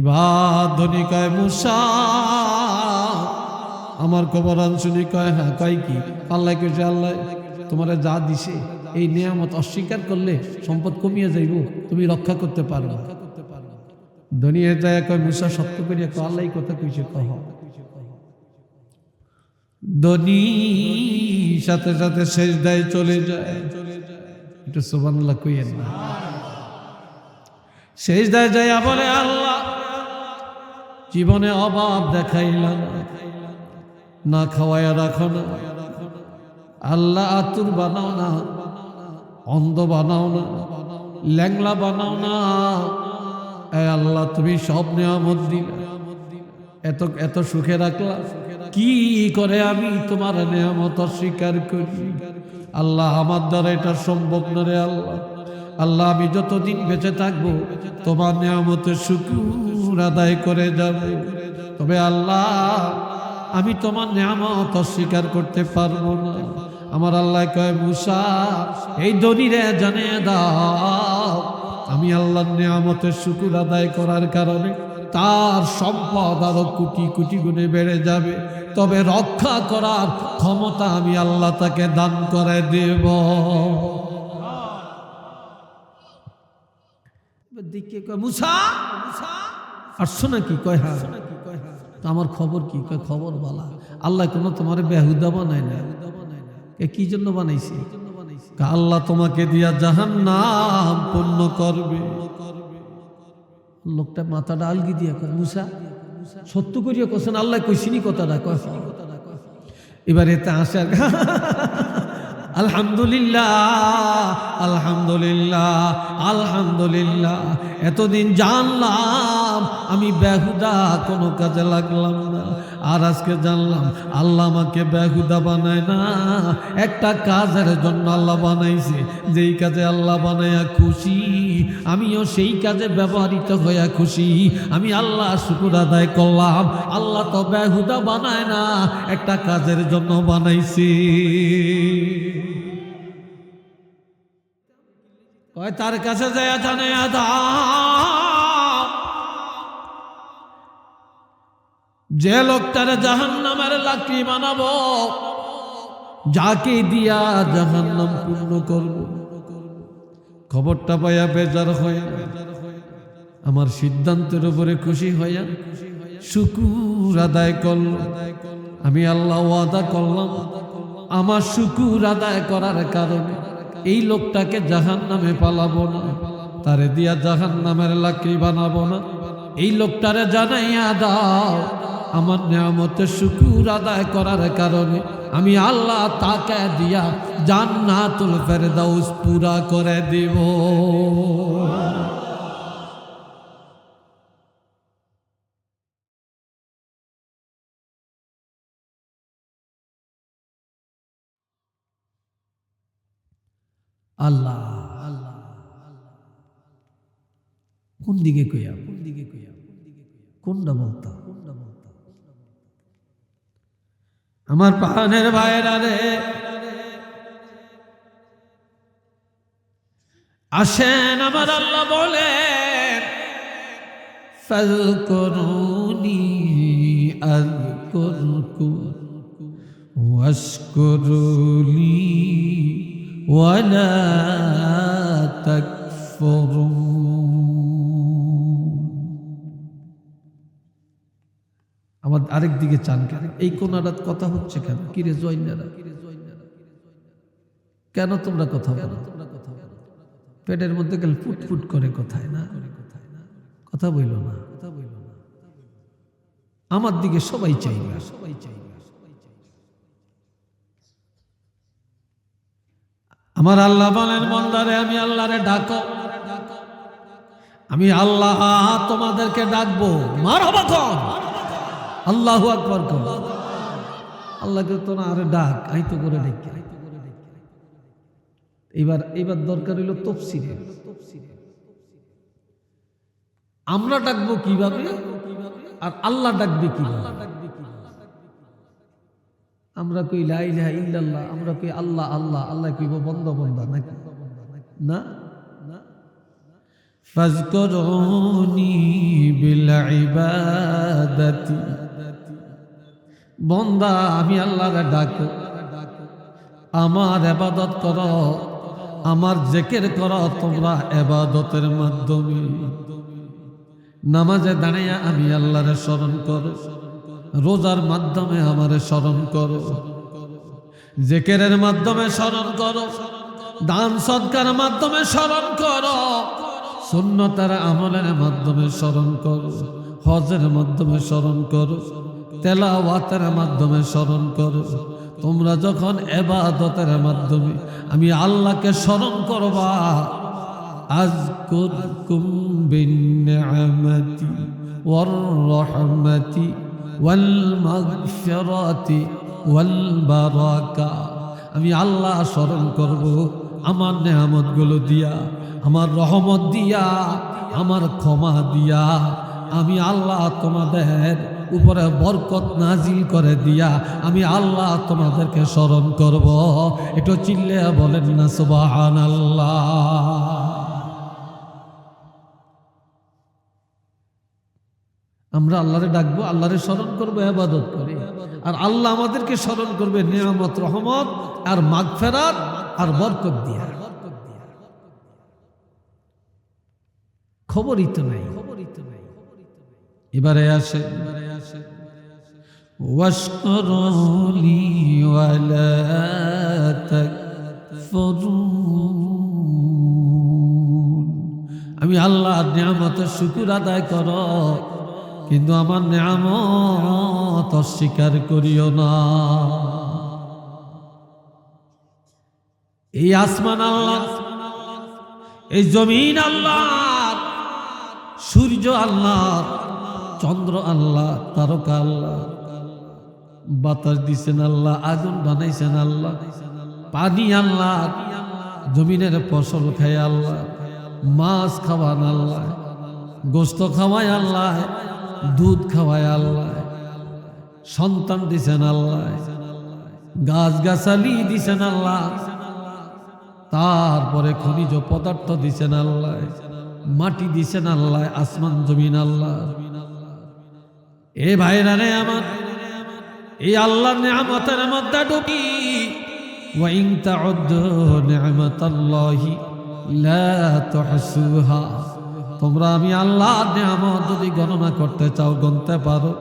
ইবাদ ধনী কয়, মুসা, আমার খবর শুনি কয় হ্যাঁ কয় কি? আল্লাহ কেছে আল্লাহ, তোমার যা দিছে, এই নিয়ামত অস্বীকার করলে সম্পদ কমিয়ে যাইব, তুমি রক্ষা করতে পারবে দুনিয়া যায় কয়, মুসা, সত্য করিয়া কয় আল্লাহ কথা কইছে, কহ। ধনী সাথে সাথে শেষ দায় চলে যায়। একটু সোবানুল্লাহ কইয়েন না। শেষ দায় যায় বলে, আল্লাহ জীবনে অভাব দেখাইলাম, না খাওয়াইয়া রাখো না। আল্লাহ আতুর বানাও না, অন্ধ বানাও না, ল্যাংলা বানাও না। আল্লাহ, তুমি সব নিয়ামত দিলা। এত এত সুখে রাখলা। কি করে আমি তোমার নিয়ামত অস্বীকার করি? আল্লাহ, আমার দ্বারা এটা সম্ভব না রে আল্লাহ। আল্লাহ, আমি যতদিন বেঁচে থাকব, তোমার নিয়ামতের শুকুর আদায় করে যাব তবে আল্লাহ, আমি তোমার নিয়ামত অস্বীকার করতে পারব না। আমার আল্লাহ কয়, মুসা, এই দনিরে জানিয়ে দাও, আমি আল্লাহর নিয়ামতের শুকুর আদায় করার কারণে তার সম্পদ আরও কোটি কোটি গুণে বেড়ে যাবে। তবে রক্ষা করার ক্ষমতা আমি আল্লাহ তাকে দান করে দেব। দিকে কয় মুসা আসছো নাকি কয় হ্যাঁ। তো আমার খবর কি? কয় খবর বলা। আল্লাহ কোনো তোমার বেহুদা বানায় না এ কি জন্য বানাইছে? আল্লাহ তোমাকে দিয়া জাহান নাম পূর্ণ করবে। লোকটা মাথাটা আলগি দিয়া কয়, মুসা, সত্য করিয়া কোসেন আল্লাহ কইসিনি কথাটা কয় এবার এতে আসে আর আলহামদুলিল্লাহ আলহামদুলিল্লাহ আলহামদুলিল্লাহ, এতদিন জানলাম আমি বেহুদা, কোনো কাজে লাগলাম না। আর আজকে জানলাম, আল্লাহ আমাকে বেহুদা বানায় না। একটা কাজের জন্য আল্লাহ বানাইছে। যেই কাজে আল্লাহ বানায়া খুশি, আমিও সেই কাজে ব্যবহৃত হইয়া খুশি। আমি আল্লাহ শুকুর আদায় করলাম। আল্লাহ তো বেহুদা বানায় না, একটা কাজের জন্য বানাইছি। তার কাছে যায় জানে যে লোকটার জাহান নামের লাকড়ি বানাবো যাকে দিয়া জাহান্নাম পূর্ণ করব। খবরটা পাইয়া বেজার হইয়া আমার সিদ্ধান্তের উপরে খুশি হইয়া শুকুর আদায় করল। আমি আল্লাহ আদা করলাম, আমার শুকুর আদায় করার কারণে এই লোকটাকে জাহান নামে পালাবো না, তারে দিয়া জাহান নামের লাকড়ি বানাবো না। এই লোকটারে জানাইয়া দাও আমার নিয়ামতের শুকুর আদায় করার কারণে আমি আল্লাহ তাকে দিয়া জান্নাতুল ফেরদাউস পুরা করে দিব। আল্লাহ আল্লাহ কোন দিকে কইয়া? কোন দিকে কইয়া? কোনটা বলতা কোনটা বলতা আমার পাহানের ভাইরা রে আসেন আমার আল্লাহ বলেন فاذكروني أذكركم واشكروا لي ولا تكفرون আমার আরেক দিকে চান কেন? এই কোনারাত কথা হচ্ছে কেন? কিরে জয়নারা কেন তোমরা কথা বলো? পেটের মধ্যে গেলে ফুটফুট করে কথায় না? কথা বইল না? কথা বইল না আমার দিকে সবাই চাইবে। সবাই চাইবে আমার আল্লাহ বলেন মন্দারে আমি আল্লাহরে ডাকো। আমি আল্লাহ তোমাদেরকে ডাকবো। মার হবা আল্লাহ আকবর কন আল্লাহকে তো না আরে ডাক আই তো করে ডেকে এবার এবার দরকার হইল তফসিরে আমরা ডাকবো কিভাবে আর আল্লাহ ডাকবে কিভাবে আমরা কই লাই ইলাহা ইল্লাল্লাহ আমরা কই আল্লাহ আল্লাহ আল্লাহ কইব বন্ধ বন্ধ নাকি না না فاذكروني بالعبادة বন্দা, আমি আল্লাহরে ডাক। আমার এবাদত কর, আমার জেকের কর, তোমরা এবাদতের মাধ্যমে। নামাজে দাঁড়িয়ে আমি আল্লাহরে স্মরণ করো, রোজার মাধ্যমে আমারে স্মরণ করো, জেকেরের মাধ্যমে স্মরণ করো, দান সৎকার মাধ্যমে স্মরণ করো, সুন্নতার আমলের মাধ্যমে স্মরণ করো, হজের মাধ্যমে স্মরণ করো তেলাওয়াতের মাধ্যমে স্মরণ করো। তোমরা যখন এবাদতের মাধ্যমে আমি আল্লাহকে স্মরণ করবা আজ কুমবিনামতি ওর ওয়াল আমি আল্লাহ স্মরণ করব, আমার নেহামতগুলো দিয়া, আমার রহমত দিয়া, আমার ক্ষমা দিয়া। আমি আল্লাহ তোমাদের উপরে বরকত নাজিল করে দিয়া আমি আল্লাহ তোমাদেরকে স্মরণ করব। একটু চিল্লে বলেন না সুবাহান আল্লাহ আমরা আল্লাহরে ডাকবো, আল্লাহরে স্মরণ করব আবাদত করে। আর আল্লাহ আমাদেরকে স্মরণ করবে নিয়ামত, রহমত আর মাগফেরাত আর বরকত দিয়া। খবরই তো নাই। এবারে আসে এবারে আসে واشكروا لي ولا تكفرون আমি আল্লাহর নিয়ামতের শুকুর আদায় করো কিন্তু আমার নিয়ামত অস্বীকার করিও না এই আসমান আল্লাহ এই জমিন আল্লাহ সূর্য আল্লাহ চন্দ্র আল্লাহ তারকা আল্লাহ বাতাস দিছেন আল্লাহ, আগুন বানাইছেন আল্লাহ। পানি আল্লাহ, জমিনের ফসল খায় আল্লাহ, মাছ খাওয়ান আল্লাহ, গোস্ত খাওয়ায় আল্লাহ, দুধ খাওয়ায় আল্লাহ, সন্তান দিছেন আল্লাহ গাছ গাছালি দিছেন আল্লাহ, তারপরে খনিজ পদার্থ দিছেন আল্লাহ, মাটি দিছেন আল্লাহ, আসমান, জমিন আল্লাহ। এ ভাইরা রে আমার এই আল্লাহর নেয়ামতের মধ্যে ঢুকি। ওয়াইন তাউদ্দু নিয়ামতাল্লাহি লা তুহসুহা। তোমরা আমি আল্লাহর নিয়ামত যদি গণনা করতে চাও গণতে পারো।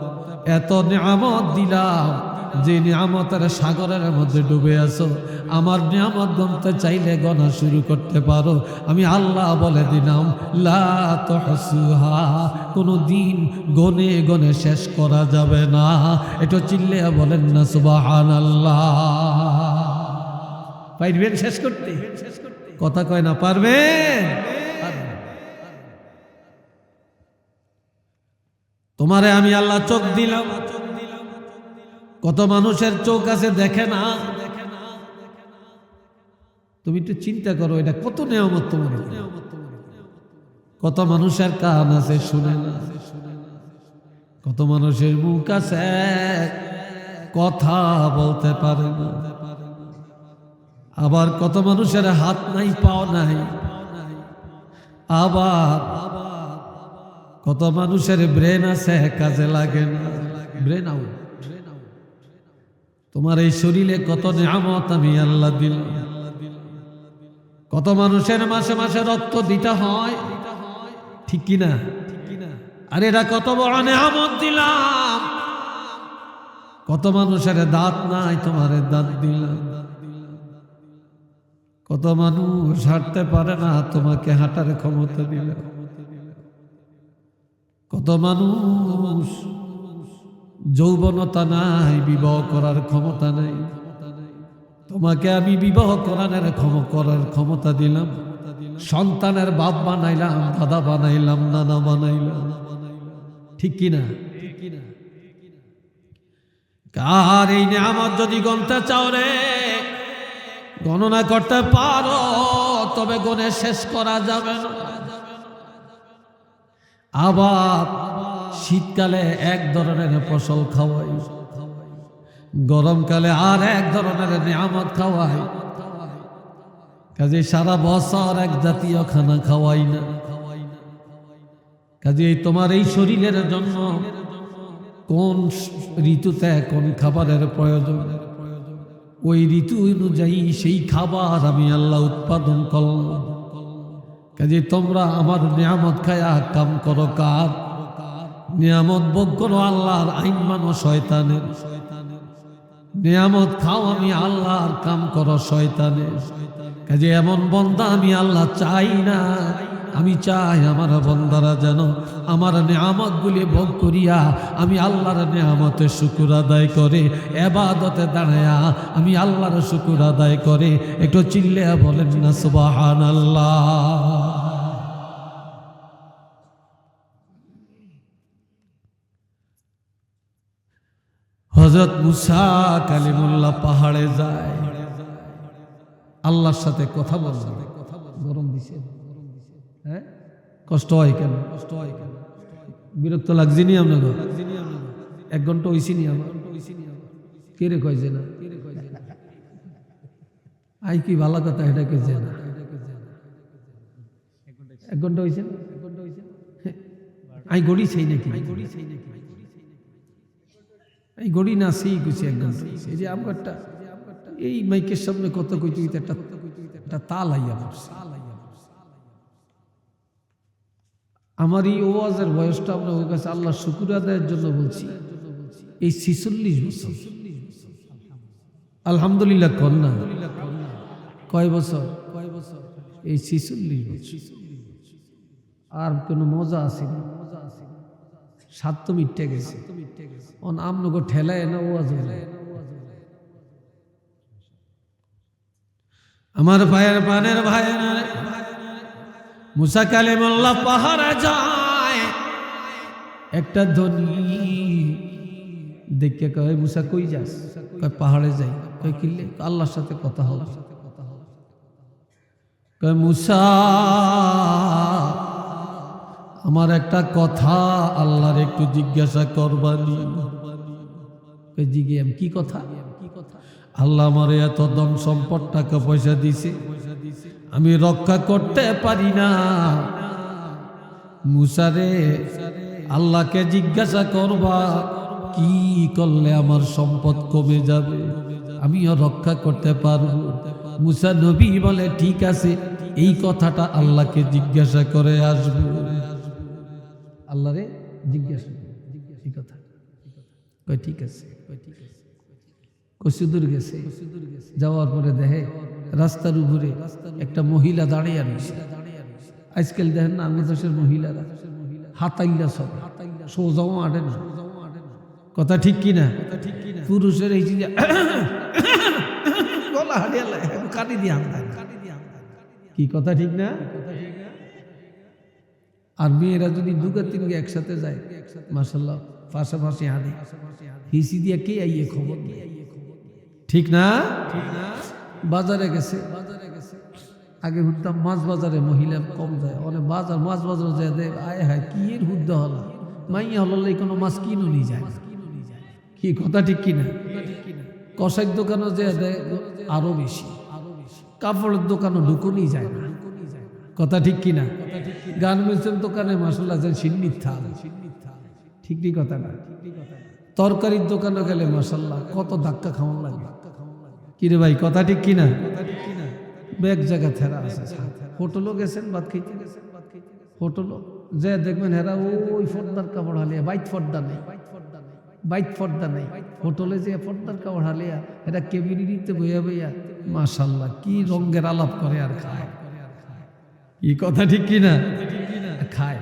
এত নিয়ামত দিলাম। যে নিয়ামতের সাগরের মধ্যে ডুবে আছো, আমার নিয়ামত গণতে চাইলে গণা শুরু করতে পারো। আমি আল্লাহ বলে দিলাম কোনো দিন গনে গনে শেষ করা যাবে না। এটা চিল্লে বলেন না সুবাহান আল্লাহ পারবেন শেষ করতে? কথা কয় না পারবেন। তোমারে আমি আল্লাহ চোখ দিলাম। কত মানুষের চোখ আছে দেখে না। তুমি একটু চিন্তা করো, এটা কত নিয়ামত তোমার কত মানুষের কান আছে শুনে না। কত মানুষের মুখ আছে কথা বলতে পারে না। আবার কত মানুষের হাত নাই, পাও নাই। আবার কত মানুষের ব্রেন আছে, কাজে লাগে না। ব্রেন আউট তোমার এই শরীরে কত নিয়ামত আমি আল্লাহ দিল কত মানুষের মাসে মাসে রক্ত দিতে হয়, ঠিক কিনা আর এটা কত বড় নিয়ামত দিলাম। কত মানুষের দাঁত নাই তোমার দাঁত দিলাম। কত মানুষ হাঁটতে পারে না তোমাকে হাঁটার ক্ষমতা দিলাম। কত মানুষ যৌবনতা নাই, বিবাহ করার ক্ষমতা নাই। তোমাকে আমি বিবাহ করানোর ক্ষম, করার ক্ষমতা দিলাম। সন্তানের বাপ বানাইলাম, দাদা বানাইলাম, নানা বানাইলাম। ঠিক কিনা? কার এই নিয়ামত যদি গণতে চাও রে? গণনা করতে পারো, তবে গণে শেষ করা যাবে না। আবার শীতকালে এক ধরনের ফসল খাওয়াই, গরমকালে আর এক ধরনের নিয়ামত খাওয়াই। কাজে সারা বছর এক জাতীয় খানা খাওয়াই না। কাজে তোমার এই শরীরের জন্য কোন ঋতুতে কোন খাবারের প্রয়োজন? ওই ঋতু অনুযায়ী সেই খাবার আমি আল্লাহ উৎপাদন করলাম। কাজে তোমরা আমার নিয়ামত খায়া কাম করো কার? নিয়ামত ভোগ করো আল্লাহর আইন মানো শয়তানের। নিয়ামত খাও আমি আল্লাহর কাম করো শয়তানের। কাজে এমন বন্দা আমি আল্লাহ চাই না। আমি চাই আমার বন্দারা যেন আমার নিয়ামত গুলি ভোগ করিয়া আমি আল্লাহর নিয়ামতের শুকুর আদায় করে, এবাদতে দাঁড়ায়া আমি আল্লাহর শুকুর আদায় করে। একটু চিল্লে বলেন না সুবাহান আল্লাহ হজরত মুসা কালিমুল্লাহ পাহাড়ে যায়। আল্লাহর সাথে কথা বলছে গরম দিছে। কষ্ট হয়? কেন কষ্ট হয় কেন? বিরক্ত লাগছে নি আপনাকে? এক ঘণ্টা হইছি নি আমার? কে রে কয়েছে না আই কি ভালো কথা, এটা কইছে না এক ঘণ্টা হইছে? আই গড়ি চাই নাকি গড়ি চাই নাকি? এই গড়ি না সেই গুছি এক ঘণ্টা। এই যে আমগারটা এই মাইকের সামনে কত কইতে একটা একটা তাল আইয়া পড়ছে। আমার এই ওয়াজের বয়সটা আমরা ওর কাছে আল্লাহ শুকুর আদায়ের জন্য বলছি। এই ছিচল্লিশ বছর। আলহামদুলিল্লাহ কন্যা কয় বছর কয় বছর? এই ছিচল্লিশ বছর। আর কোনো মজা আসেনি মজা আছে সাত তো মিটে গেছে। অন আমনগো ঠেলায় না ওয়াজ হলে। আমার ভাইয়ের পানের ভাইয়ের মুসা কালিমুল্লা পাহাড়ে যায়। একটা ধনী দেখে কয়, মুসা, কই যাস? কয়, পাহাড়ে যাই। কয় কিনলে আল্লাহর সাথে কথা হল কয়, মুসা আমার একটা কথা আল্লাহর একটু জিজ্ঞাসা করবানি। কথা কি কথা? আল্লাহ আমার এত দম সম্পদ, টাকা পয়সা দিছে, আমি রক্ষা করতে পারি না। মুসারে, আল্লাহকে জিজ্ঞাসা করবা, কি করলে আমার সম্পদ কমে যাবে? আমিও রক্ষা করতে পারব। মুসা নবী বলে, ঠিক আছে, এই কথাটা আল্লাহকে জিজ্ঞাসা করে আসব। আল্লাহরে জিজ্ঞাসা এই কথা। কয়, ঠিক আছে। ঠিক আছে কসুদূর গেছে। যাওয়ার পরে দেখে রাস্তার উপরে একটা মহিলা দাঁড়িয়ে রয়েছে। আজকাল দেখেন না বাংলাদেশের মহিলারা হাতাইলা সব। সোজাও আড়ে না। কথা ঠিক কি না? পুরুষের এই যে গলা হারিয়ে কাটি দিয়ে আনতে কি কথা ঠিক না? আর মেয়েরা যদি দুগা, তিনগে একসাথে যায় মাসাল্লাহ পাশাপাশি আনে। হিসি দিয়ে কে আইয়ে খবর ঠিক না ঠিক না? বাজারে গেছে। বাজারে গেছে আগে হুদ্দাম মাছ বাজারে মহিলা কম যায়। অনেক বাজার, মাছ বাজারে যায় দেখ আয় হায়, কি এর হুদ্দা হল? মাইয়া হল কোনো মাছ কিনো নি যায় কি কথা ঠিক কিনা কষাইর দোকানও যে দেয় আরও বেশি। কাপড়ের দোকানও ঢুকুনি যায় না। কথা ঠিক কিনা? গার্মেন্টসের দোকানে মাসাল্লাহ যেন সিন্নির থাল ঠিক ঠিক কথা না? তরকারির দোকানে গেলে মাসাল্লাহ কত ধাক্কা খাওয়ান লাগে। কিরে ভাই, কথা ঠিক কিনা? ব্যাগ জায়গা থেরা আছে হোটেলও গেছেন, ভাত খাইতে গেছেন। হোটেলও। যে দেখবেন হেরা ওই ফর্দার কাপড় হালিয়া বাইট ফর্দা নেই। বাইট ফর্দা নেই। হোটেলে যে ফর্দার কাপড় হালিয়া এরা কেবিনিতে বইয়া বইয়া মাশাল্লাহ কি রঙের আলাপ করে আর খায়। কি কথা ঠিক কিনা? খায়।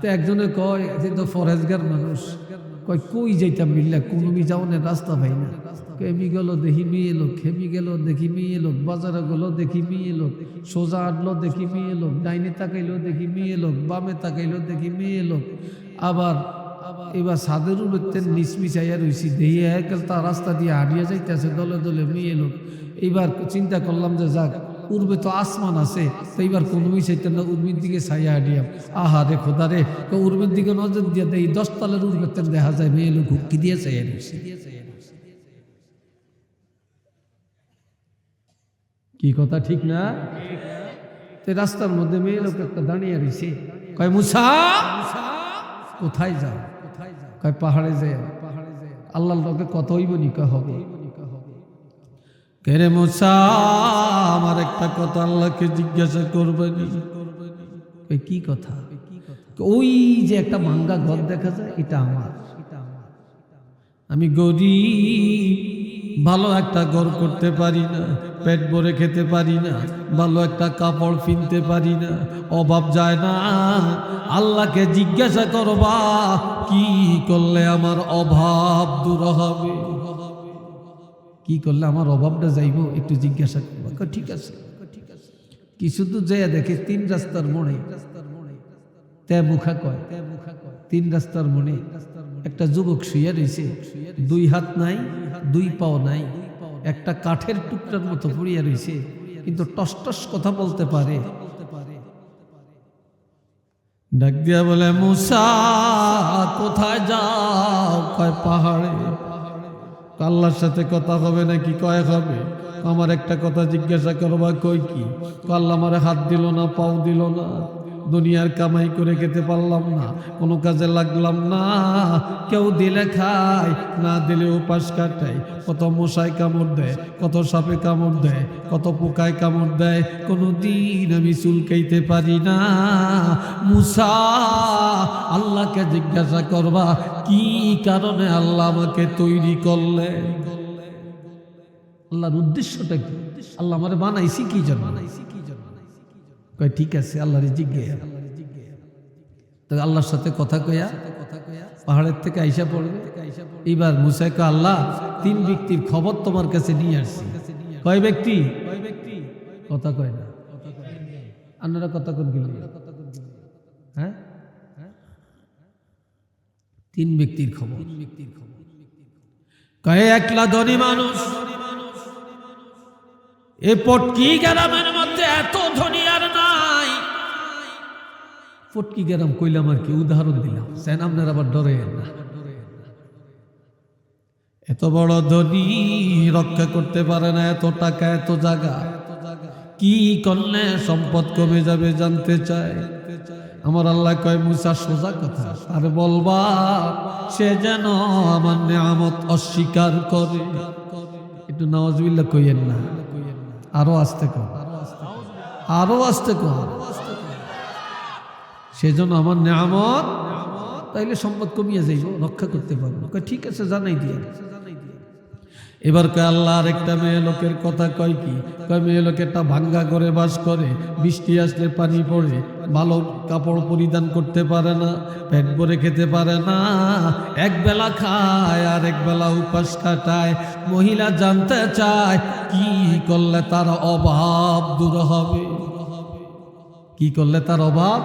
তো একজনে কয় যে তো ফরেজগার মানুষ। কয়, কই যাইতাম মিল্লা কোনো মি যাওনের রাস্তা পাই না। কেমি গেল, দেখি মেয়ে লোক খেমি গেল, দেখি মেয়ে লোক, বাজারে গেল, দেখি মেয়ে লোক, সোজা আটলো দেখি মেয়ে লোক, ডাইনে তাকাইলো, দেখি মেয়ে লোক, বামে তাকাইলো, দেখি মেয়ে লোক। আবার, এবার সাদের উড়তে নিসমিচাইয়া রইছি দেহি একাল তার রাস্তা দিয়ে হারিয়ে যাইতেছে, দলে দলে মেয়ে লোক। এইবার চিন্তা করলাম যে যাক পূর্বে তো আসমান আছে, তো এইবার কোনো মিশাইতে না উর্মির দিকে ছাইয়া হাডিয়াম আহা রে খোদা রে তো উর্মির দিকে নজর দিয়ে দেয় দশ তলের উর্বেতে দেখা যায়, মেয়ে লোক হুক্কি দিয়ে চাইয়া রয়েছে। কি কথা, ঠিক না? তো রাস্তার মধ্যে মেয়ে লোক একটা দাঁড়িয়ে রয়েছে, কয়, মুসা, কোথায় যাও? কয়, পাহাড়ে যায় পাহাড়ে যায় আল্লাহর লোকে কত হইব নিকা হবে। কেরে মোসা আমার একটা কথা আল্লাহকে জিজ্ঞাসা করবেনি কই, কি কথা? ওই যে একটা ভাঙ্গা ঘর দেখা যায় এটা আমার। আমি গরিব ভালো একটা ঘর করতে পারি না পেট ভরে খেতে পারি না ভালো একটা কাপড় কিনতে পারি না অভাব যায় না। আল্লাহকে জিজ্ঞাসা করবা কি করলে আমার অভাব দূর হবে? কি করলে আমার অভাবটা যাইব? একটু জিজ্ঞাসা করবা। ঠিক আছে। কিছু তো যে দেখে, তিন রাস্তার মোড়ে। তে মুখা কয়, তিন রাস্তার মনে একটা যুবক শুয়ে রয়েছে দুই হাত নাই, দুই পাও নাই। একটা কাঠের টুকরার মতো পড়িয়া রয়েছে কিন্তু টস টস কথা বলতে পারে। ডাক দিয়া বলে, মুসা, কোথায় যাও? কয়, পাহাড়ে। আল্লাহর সাথে কথা হবে নাকি কয় হবে? আমার একটা কথা জিজ্ঞাসা করবা কই কি? আল্লাহ আমার হাত দিল না, পাও দিল না। দুনিয়ার কামাই করে খেতে পারলাম না, কোনো কাজে লাগলাম না। কেউ দিলে খায়, না দিলে উপাস কাটায়। কত মশায় কামড় দেয়, কত সাপে কামড় দেয়, কত পোকায় কামড় দেয়। কোনো দিন আমি চুলকাইতে পারি না। মুসা, আল্লাহকে জিজ্ঞাসা করবা, কি কারণে আল্লাহ আমাকে তৈরি করলেন আল্লাহর উদ্দেশ্যটা কি? আল্লাহ আমারে বানাইছি কি জন্য? কয়, ঠিক আছে, আল্লাহরে জিজ্ঞে তো আল্লাহর সাথে কথা কয়া, পাহাড়ের থেকে আইসা পড়বে। এইবার মুসাই কয়, আল্লাহ, তিন ব্যক্তির খবর তোমার কাছে নিয়ে আসছি। কয় ব্যক্তি? কথা কয় না। আপনারা কথা কোন হ্যাঁ? তিন ব্যক্তির খবর। কয়ে, একলা ধনী মানুষ, এ পটকি গ্রামের মধ্যে এত ধনী পটকি গ্রাম কইলাম আর কি, উদাহরণ দিলাম। সেন আপনার আবার ডরে না। এত বড় ধনী রক্ষা করতে পারে না এত টাকা, এত জায়গা। কি করলে সম্পদ কমে যাবে জানতে চায়? আমার আল্লাহ কয়, মুসা, সোজা কথা। আর বলবা, সে যেন আমার নেয়ামত অস্বীকার করে। একটু নওয়াজবিল্লা কইয়েন না। আরও আসতে কম আরও আসতে কম সেজন্য আমার নেয়ামত, তাইলে সম্পদ কমিয়ে যাইব, রক্ষা করতে পারব। ঠিক আছে, জানাই দিয়ে এবার কয় আল্লাহ আর একটা মেয়ে লোকের কথা কয় কি? কয়, মেয়ে লোকেরটা ভাঙ্গা করে বাস করে, বৃষ্টি আসলে পানি পড়ে, ভালো কাপড় পরিধান করতে পারে না, পেট ভরে খেতে পারে না, এক বেলা খায় আর এক বেলা উপাস কাটায়, মহিলা জানতে চায়, কি করলে তার অভাব দূর হবে? কি করলে তার অভাব?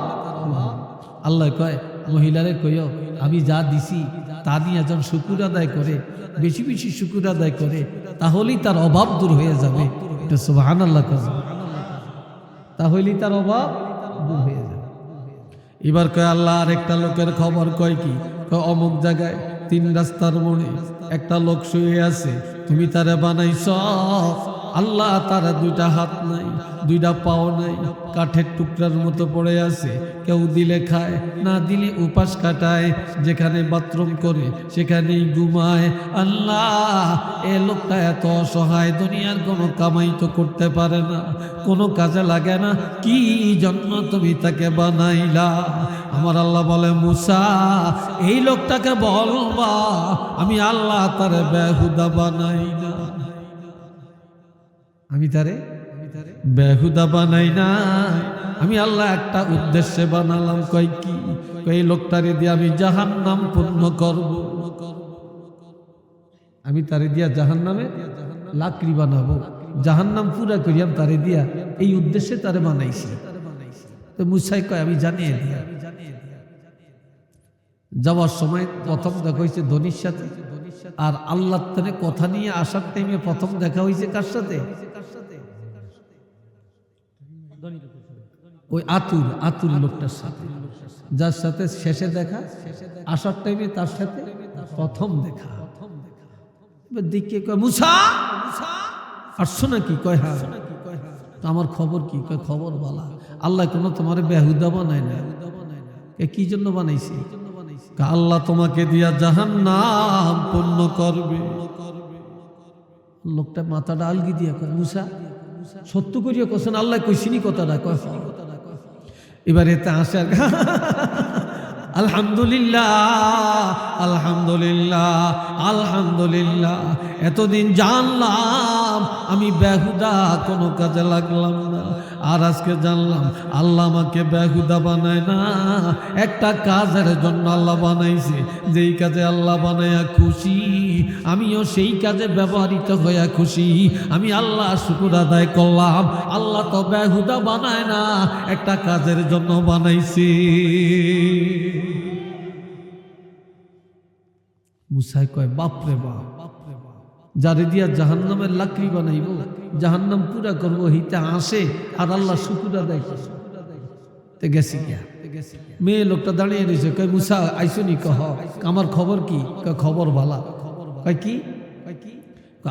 আল্লাহ কয়, মহিলারে কইও, আমি যা দিছি তা নিয়ে একজন শুকুর আদায় করে, বেশি বেশি শুকুর আদায় করে, তাহলেই তার অভাব দূর হয়ে যাবে। এটা সুবাহান আল্লাহ কয়। তাহলেই তার অভাব দূর হয়ে যাবে। এবার কয়, আল্লাহ আর একটা লোকের খবর কয় কি? কয়, অমুক জায়গায় তিন রাস্তার মোড়ে একটা লোক শুয়ে আছে, তুমি তারে বানাইছ? আল্লাহ তারা দুইটা হাত নাই, দুইটা পাও নাই, কাঠের টুকরার মতো পড়ে আছে। কেউ দিলে খায়, না দিলে উপাস কাটায়। যেখানে বাথরুম করে, সেখানেই ঘুমায়। আল্লাহ, এ লোকটা এত অসহায়, দুনিয়ার কোনো কামাই তো করতে পারে না। কোনো কাজে লাগে না, কি জন্য তুমি তাকে বানাইলা? আমার আল্লাহ বলে, মুসা, এই লোকটাকে বলবা, আমি আল্লাহ তারে বেহুদা বানাই না আমি তারে বেহুদা বানাই না। আমি আল্লাহ একটা উদ্দেশ্যে বানালাম। কয় কি? এই লোকটারে দিয়ে আমি জাহান নাম পূর্ণ করব। আমি তারে দিয়া জাহান নামে লাকড়ি বানাবো। জাহান নাম পুরা করিয়াম তারে দিয়া এই উদ্দেশ্যে তারে বানাইছি। তো মুসাই কয়, আমি জানিয়ে দিয়া। যাওয়ার সময় প্রথম দেখা হয়েছে ধনির সাথে। আর আল্লাহ কথা নিয়ে আসার টাইমে প্রথম দেখা হয়েছে কার সাথে? ওই আতুর আতুর লোকটার সাথে। যার সাথে শেষে দেখা, আসার টাইমে তার সাথে প্রথম দেখা। দিকে কয়, মুসা! আসছো নাকি কয় হ্যাঁ। আমার খবর কি? কয়, খবর বলা। আল্লাহ কোনো তোমার বেহুদা বানায় না কি জন্য বানাইছে? আল্লাহ তোমাকে দিয়া জাহান্নাম পূর্ণ করবে। লোকটা মাথাটা আলগি দিয়া কয়, মুসা সত্য করিয়া কছেন আল্লাহ কইসিনি কথাটা, কয়। এবার এতে আসে আলহামদুলিল্লাহ আলহামদুলিল্লাহ আলহামদুলিল্লাহ, এতদিন জানলাম আমি বেহুদা, কোনো কাজে লাগলাম না। আর আজকে জানলাম, আল্লাহ আমাকে বেহুদা বানায় না। একটা কাজের জন্য আল্লাহ বানাইছে। যেই কাজে আল্লাহ বানায়া খুশি, আমিও সেই কাজে ব্যবহৃত হইয়া খুশি। আমি আল্লাহ শুকুর আদায় করলাম। আল্লাহ তো বেহুদা বানায় না, একটা কাজের জন্য বানাইছে। মুসাই কয়, বাপরে বাপ যারে দিয়া জাহান্নামের লাকড়ি বানাইব, জাহান্নাম পুরা করব, হিতে আসে, আর আল্লাহ শুকুরা তে গেছি গিয়া। মেয়ে লোকটা দাঁড়িয়ে রয়েছে কয়, মুসা আইসনি কহ, আমার খবর কি? খবর ভালা কয়, কি?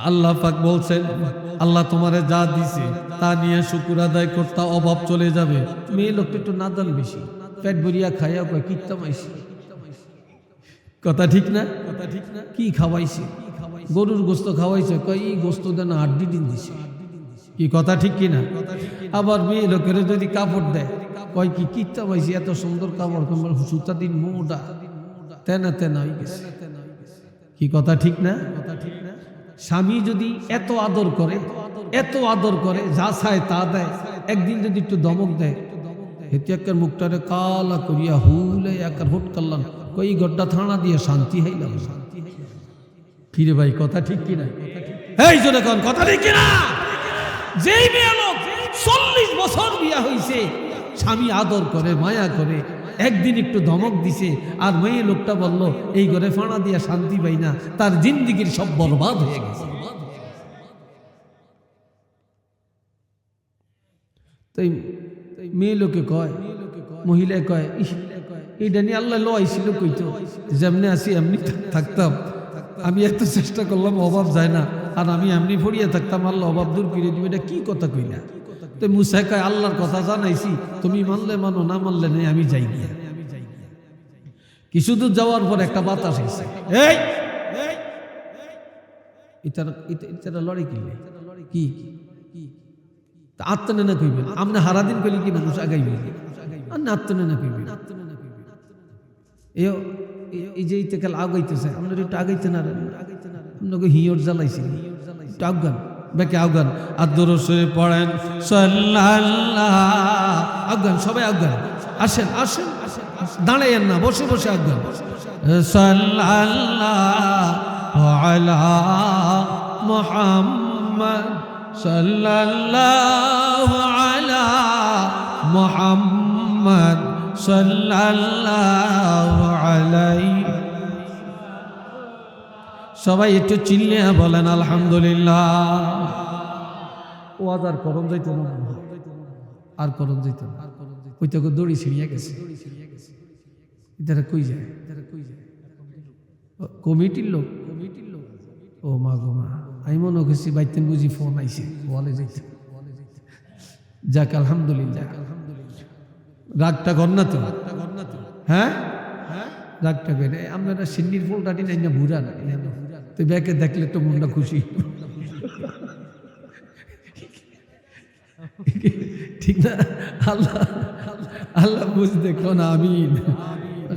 আল্লাহ পাক বলছেন, আল্লাহ তোমারে যা দিছে, তা নিয়ে শুকুর আদায় করতে অভাব চলে যাবে। মেয়ে লোকটা একটু নাদান বেশি, পেট ভরিয়া খাইয়া কয় কিত্তাম আইসি কথা ঠিক না কথা ঠিক না? কি খাওয়াইছে? গরুর গোস্ত খাওয়াইছে, কই এই গোস্ত দেন আড্ডি দিন দিছে। কি কথা ঠিক কি না আবার মেয়ে লোকের যদি কাপড় দেয়, কয় কি কিত্তা পাইছি, এত সুন্দর কাপড় কাপড় সুতা দিন মোটা। তেনা তেনা হয়ে গেছে। কি কথা ঠিক না? কথা ঠিক না স্বামী যদি এত আদর করে, এত আদর করে, যা চায় তা দেয়, একদিন যদি একটু দমক দেয়, হেতে একের মুখটারে কালা করিয়া হুলে একার হুট করলাম, কই গড্ডা থানা দিয়ে শান্তি হইলাম। শান্তি কিরে ভাই, কথা ঠিক কিনা? এই জোরে কন, কথা ঠিক কিনা? যেই মেয়ে লোক চল্লিশ বছর বিয়া হইছে, স্বামী আদর করে, মায়া করে, একদিন একটু ধমক দিছে, আর মেয়ে লোকটা বলল, এই ঘরে ফাঁড়া দিয়া শান্তি পাই না, তার জিন্দিগির সব বরবাদ হয়ে গেছে। তাই মেয়ে লোকে কয়, মহিলা কয় এইটা নিয়ে আল্লাহ লইছিল কইতো, যেমনি আসি এমনি থাকতাম। আমি এত চেষ্টা করলাম, অভাব যায় না। আর আমি এমনি ফড়িয়ে থাকতাম, আল্লাহ অভাব দূর করে দিবে, এটা কি কথা কইলা তো মুসাই আল্লাহর কথা জানাইছি, তুমি মানলে মানো, না মানলে নেই, আমি যাই গিয়া। কিছু দূর যাওয়ার পর একটা বাতাস এসে, এই! ইতারা কি না কইবেন আপনি হারাদিন কি মানুষ না না কইবেন এই যে ইতে কাল আগাইতেছে, আপনার একটু আগাইতে না আপনাকে হিয়র জ্বালাইছি। একটু আফগান বেকে আফগান আর দরসে পড়েন আফগান সবাই আফগান আসেন আসেন দাঁড়াইয়েন না, বসে বসে আফগান মুহাম্মদ সাল্লাল্লাহু আলা মুহাম্মদ। সবাই একটু চিল্লিয়া বলেন, আলহামদুলিল্লাহ। ও আজ আর করণ যাইতো না। আর করণ যাইতো না। ওই তো দড়ি ছিড়িয়া গেছে। এটারা কই যায়? কমিটির লোক কমিটির লোক। ও মা গো মা, আমি মনে করছি বাইতেন বুঝি ফোন আইছে। বলে যাইতে। যাক, আলহামদুলিল্লাহ। রাগটা কর না তো। হ্যাঁ? রাগটা করে। আপনারা সিন্নির ফুলটা দিন না ভুরা না। তো ব্যাকে দেখলে তো মনটা খুশি। ঠিক না? আল্লাহ আল্লাহ বুঝতে কোন আমি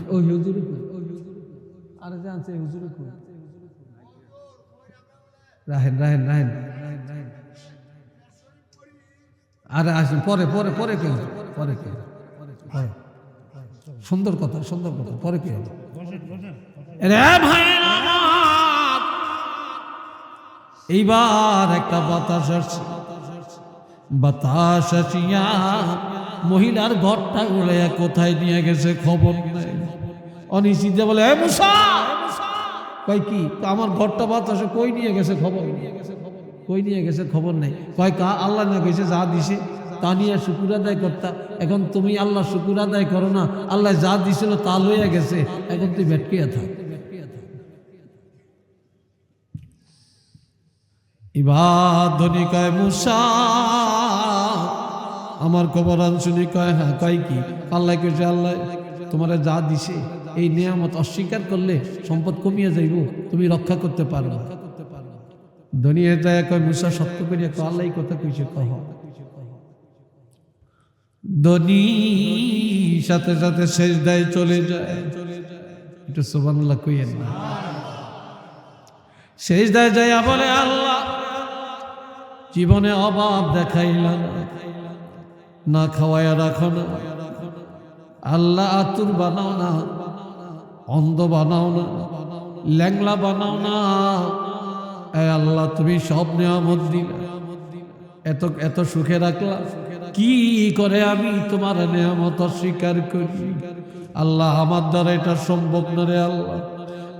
ও হুজুর আরে জানছে হুজুর রাহেন রাহেন রাহেন। আরে আসুন, পরে পরে পরে কে পরে কে পরে। সুন্দর কথা সুন্দর কথা। পরে কে ভাইয়েরা এইবার একটা বাতাস আসছে। বাতাস আসিয়া মহিলার ঘরটা উড়ে কোথায় নিয়ে গেছে খবর নেই। অনিশ্চিত বলে, এ কই কি? আমার ঘরটা বাতাসে কই নিয়ে গেছে খবর? নিয়ে গেছে কই নিয়ে গেছে খবর নেই। কয়, কা, আল্লাহ না কইছে, যা দিছে তা নিয়ে শুকুর আদায় করতা। এখন তুমি আল্লাহ শুকুর আদায় করো না, আল্লাহ যা দিছিল তা লইয়া গেছে, এখন তুই ভেটকিয়া থাক ধনী কয়, মুসা, আমার খবর আনশুনি কয় হ্যাঁ কয় কি? আল্লাহ কইছে, আল্লাহ, তোমার যা দিছে, এই নিয়ামত অস্বীকার করলে সম্পদ কমিয়ে যাইব, তুমি রক্ষা করতে পারো দুনিয়া যায়, কয়, মুসা, সত্য করিয়া কয়, আল্লাহ কথা কইছে, কহ। ধনী সাথে সাথে শেষ দায় চলে যায়। একটু সোবানুল্লাহ কইয়েন না। শেষ দায় যাইয়া বলে, আল্লাহ, জীবনে অভাব দেখাইলাম। না খাওয়াইয়া রাখো না। আল্লাহ আতুর বানাও না। অন্ধ বানাও না। ল্যাংলা বানাও না। এ আল্লাহ, তুমি সব নিয়ামত দিলে। এত এত সুখে রাখলা। কি করে আমি তোমার নিয়ামত অস্বীকার করি? আল্লাহ আমার দ্বারা এটা সম্ভব না রে আল্লাহ।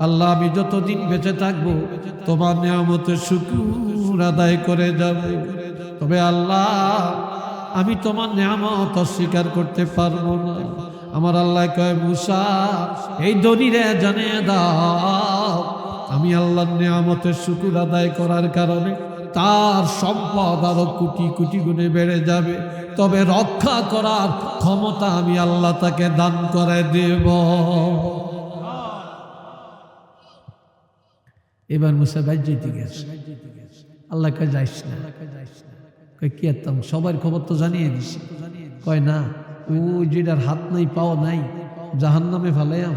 আল্লাহ, আমি যতদিন বেঁচে থাকব, তোমার নিয়ামতের শুকুর আদায় করে যাব। তবে আল্লাহ, আমি তোমার নিয়ামত অস্বীকার করতে পারব না। আমার আল্লাহ কয়, মুসা, এই দনিরে জানে দাও, আমি আল্লাহর নিয়ামতের শুকুর আদায় করার কারণে তার সম্পদ আরও কোটি কোটি গুণে বেড়ে যাবে। তবে রক্ষা করার ক্ষমতা আমি আল্লাহ তাকে দান করে দেব। এবার মুসা ভাই যেতে গেছে। আল্লাহ কয়, যাইস না। কি এতাম সবার খবর তো জানিয়ে দিস কয়, না, ও যেটার হাত নাই, পাও নাই জাহান নামে ফালাইয়াম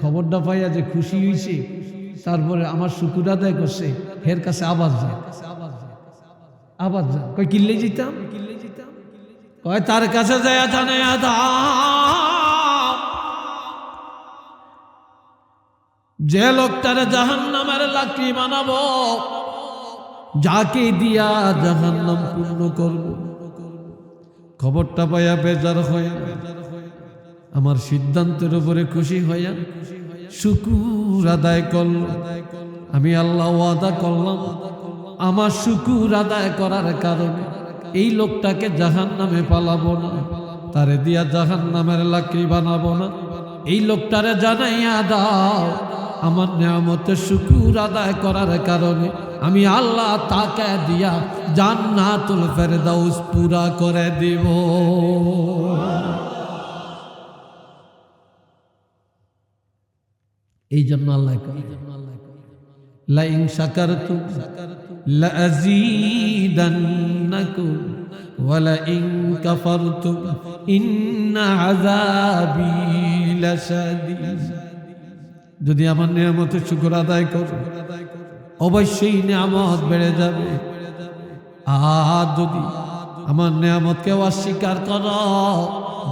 খবরটা পাইয়া যে খুশি হয়েছে তারপরে আমার শুকুর আদায় করছে, হের কাছে আবার যায়। আবার যায় কয়, কিনলে যেতাম কয়, তার কাছে যায় জানে যে লোকটারে জাহান নামের লাকড়ি বানাবো, যাকে দিয়া জাহান নাম পূর্ণ করব। খবরটা পাইয়া বেজার হয়ে আমার সিদ্ধান্তের উপরে খুশি হইয়া শুকুর আদায় করল। আমি আল্লাহ ওয়াদা করলাম আমার শুকুর আদায় করার কারণে এই লোকটাকে জাহান নামে পালাবো না। তারে দিয়া জাহান নামের লাকড়ি বানাবো না। এই লোকটারে জানাইয়া দাও, আমার নিয়ামতের শুকুর আদায় করার কারণে আমি আল্লাহ তাকে দিয়া জান্নাতুল ফেরদাউস পুরা করে দিব। এই জন্য আল্লাহ লাইন শাকারতু লাযীদান্নাকুম ওয়ালাইন কাফারতুম ইন্না আযাবি লাশাদীদ যদি আমার নিয়ামতের শুকর আদায় করো, অবশ্যই নিয়ামত বেড়ে যাবে। আর যদি আমার নিয়ামতকে অস্বীকার করো,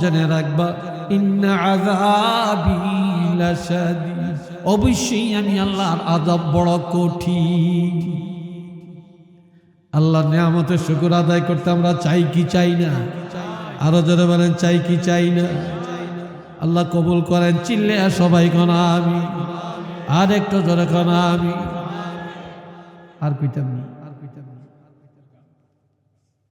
জেনে রাখবা, ইন্না আযাবি লাশাদীদ। অবশ্যই আমি আল্লাহর আদব বড় কঠিন। আল্লাহ নিয়ামতের শুকুর আদায় করতে আমরা চাই কি চাই না? আরও জোরে বলেন, চাই কি চাই না? আল্লাহ কবুল করেন চিল্লে সবাই কনা আমি আর একটু জোরে কনা আমি আর কইতাম না।